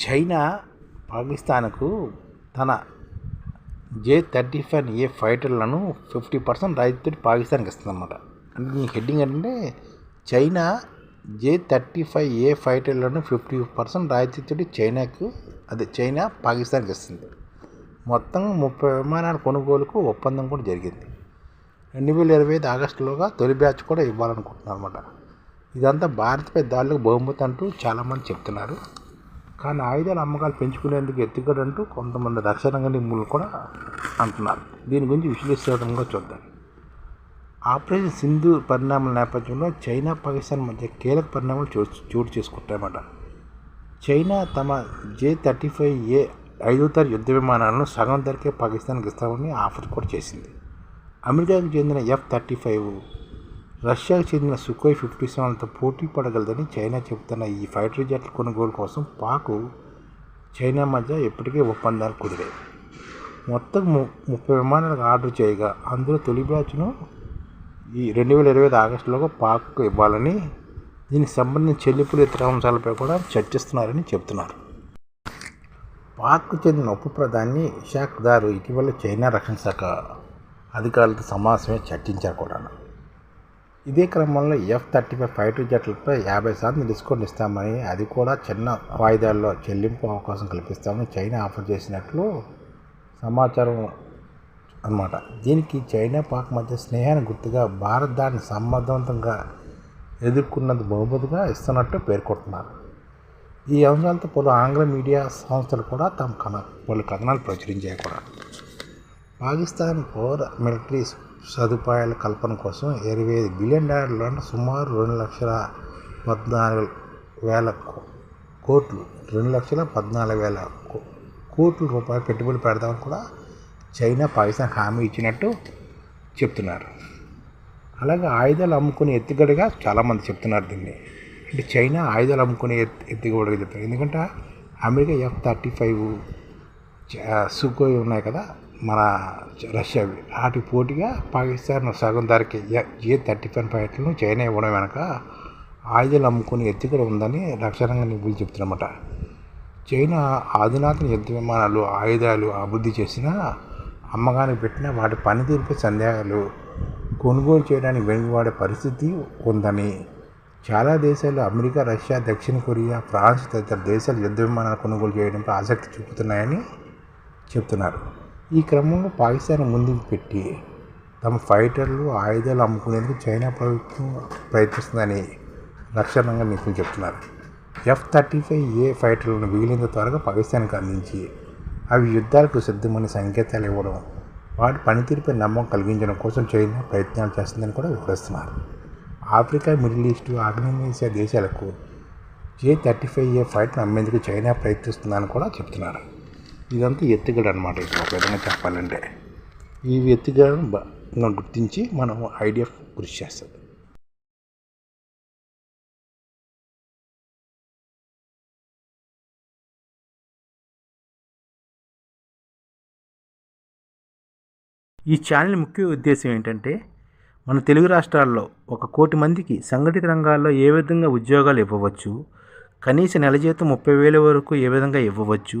China పాకిస్తాన్కు తన J thirty five A ఫైటర్లను ఫిఫ్టీ పర్సెంట్ రాయితీ పాకిస్తాన్కి ఇస్తుందన్నమాట. అంటే దీని హెడ్డింగ్ ఏంటంటే China J thirty five A ఫైటర్లను fifty percent రాయితీతో చైనాకు అదే చైనా పాకిస్తాన్కి ఇస్తుంది. మొత్తం ముప్పై విమానాల కొనుగోలుకు ఒప్పందం కూడా జరిగింది. రెండు వేల ఇరవై ఐదు ఆగస్టులోగా తొలి బ్యాచ్ కూడా ఇవ్వాలనుకుంటున్నారు అనమాట ఇదంతా భారత్పై దాడులకు బహుమతి అంటూ చాలామంది చెప్తున్నారు. కానీ ఆయుధాల అమ్మకాలు పెంచుకునేందుకు ఎత్తుగడంటూ కొంతమంది రక్షణ రంగ నిపుణులు కూడా అంటున్నారు. దీని గురించి విశ్లేషించడంగా చూద్దాం. ఆపరేషన్ సింధు పరిణామాల నేపథ్యంలో చైనా పాకిస్తాన్ మధ్య కీలక పరిణామాలు చోటు చోటు చేసుకుంటాయన్నమాట. చైనా తమ జే థర్టీ ఫైవ్ ఏ ఐదో తర యుద్ధ విమానాలను సగం ధరకే పాకిస్తాన్కి ఇస్తామని ఆఫర్ కూడా చేసింది. అమెరికాకు చెందిన ఎఫ్ థర్టీ ఫైవ్ రష్యాకు చెందిన సుఖోయ్ ఫిఫ్టీ సెవెన్తో పోటీ పడగలదని చైనా చెబుతున్న ఈ ఫైటర్ జెట్ల కొనుగోలు కోసం పాక్ చైనా మధ్య ఇప్పటికే ఒప్పందాలు కుదిరాయి. మొత్తం ము ముప్పై విమానాలకు ఆర్డర్ చేయగా అందులో తొలి బ్యాచ్ను ఈ రెండు వేల ఇరవై ఐదు ఆగస్టులోగా పాక్కు ఇవ్వాలని దీనికి సంబంధించిన చెల్లింపులు ఇతర అంశాలపై కూడా చర్చిస్తున్నారని చెబుతున్నారు. పాక్కు చెందిన ఉప ప్రధాని ఇషాక్ దారు ఇటీవల చైనా రక్షణ శాఖ అధికారులతో సమావేశమే చర్చించారు కూడా ఇదే క్రమంలో ఎఫ్ థర్టీ ఫైవ్ ఫైటర్ జెట్లపై యాభై శాతం డిస్కౌంట్ ఇస్తామని అది కూడా చిన్న వాయిదాల్లో చెల్లింపు అవకాశం కల్పిస్తామని చైనా ఆఫర్ చేసినట్లు సమాచారం అనమాట దీనికి చైనా పాక్ మధ్య స్నేహాన్ని గుర్తుగా భారత్ దాన్ని సమర్థవంతంగా ఎదుర్కొన్నది బహుమతిగా ఇస్తున్నట్టు పేర్కొంటున్నారు. ఈ అంశాలతో పలు ఆంగ్ల మీడియా సంస్థలు కూడా తమ కన పలు కథనాలు ప్రచురించాయి కూడా. పాకిస్తాన్ పౌర మిలిటరీ సదుపాయాల కల్పన కోసం ఇరవై ఐదు బిలియన్ డాలర్లను సుమారు రెండు లక్షల పద్నాలుగు వేల కోట్లు రెండు లక్షల పద్నాలుగు వేల కోట్ల రూపాయలు పెట్టుబడి పెడదామని కూడా చైనా పాకిస్తాన్ హామీ ఇచ్చినట్టు చెప్తున్నారు. అలాగే ఆయుధాలు అమ్ముకునే ఎత్తుగడగా చాలామంది చెప్తున్నారు దీన్ని. అంటే చైనా ఆయుధాలు అమ్ముకునే ఎత్తుగడగా చెప్తారు ఎందుకంటే America F thirty five Sukhoi ఉన్నాయి కదా మన రష్యా వాటి పోటీగా పాకిస్తాన్ సగం ధరకి ఏ థర్టీ ఫైవ్ ఫైట్లను చైనా ఇవ్వడం వెనక ఆయుధాలు అమ్ముకునే ఎత్తుకడ ఉందని రక్షణ నిపుణులు చెప్తున్నమాట చైనా ఆధునాతన యుద్ధ విమానాలు ఆయుధాలు అభివృద్ధి చేసిన అమ్మగానికి పెట్టిన వాటి పనితీరుపై సందేహాలు కొనుగోలు చేయడానికి వెనుకబడే పరిస్థితి ఉందని చాలా దేశాలు అమెరికా రష్యా దక్షిణ కొరియా ఫ్రాన్స్ తదితర దేశాలు యుద్ధ విమానాలు కొనుగోలు చేయడంపై ఆసక్తి చూపుతున్నాయని చెప్తున్నారు. ఈ క్రమంలో పాకిస్తాన్ ముందుకు పెట్టి తమ ఫైటర్లు ఆయుధాలు అమ్ముకునేందుకు చైనా ప్రభుత్వం ప్రయత్నిస్తుందని రక్షణ రంగ నిపుణులు చెప్తున్నారు. ఎఫ్ థర్టీ ఫైవ్ ఏ ఫైటర్లను వీలైనంత త్వరగా పాకిస్తాన్కి అందించి అవి యుద్ధాలకు సిద్ధమైన సంకేతాలు ఇవ్వడం వాటి పనితీరుపై నమ్మకం కలిగించడం కోసం చైనా ప్రయత్నాలు చేస్తుందని కూడా వివరిస్తున్నారు. ఆఫ్రికా మిడిల్ ఈస్ట్ ఆగ్నేయేషియా దేశాలకు జే థర్టీ ఫైవ్ ఏ ఫైట్ను అమ్మేందుకు చైనా ప్రయత్నిస్తుందని కూడా చెప్తున్నారు. ఇదంతా ఎత్తుగడ అనమాట ఒక విధంగా చెప్పాలంటే. ఈ ఎత్తుగడను గుర్తించి మనం ఐడిఎఫ్ కృషి చేస్తుంది ఈ ఛానల్ ముఖ్య ఉద్దేశం ఏంటంటే మన తెలుగు రాష్ట్రాల్లో ఒక కోటి మందికి సంఘటిత రంగాల్లో ఏ విధంగా ఉద్యోగాలు ఇవ్వవచ్చు కనీస నెల జీతం ముప్పై వేల వరకు ఏ విధంగా ఇవ్వవచ్చు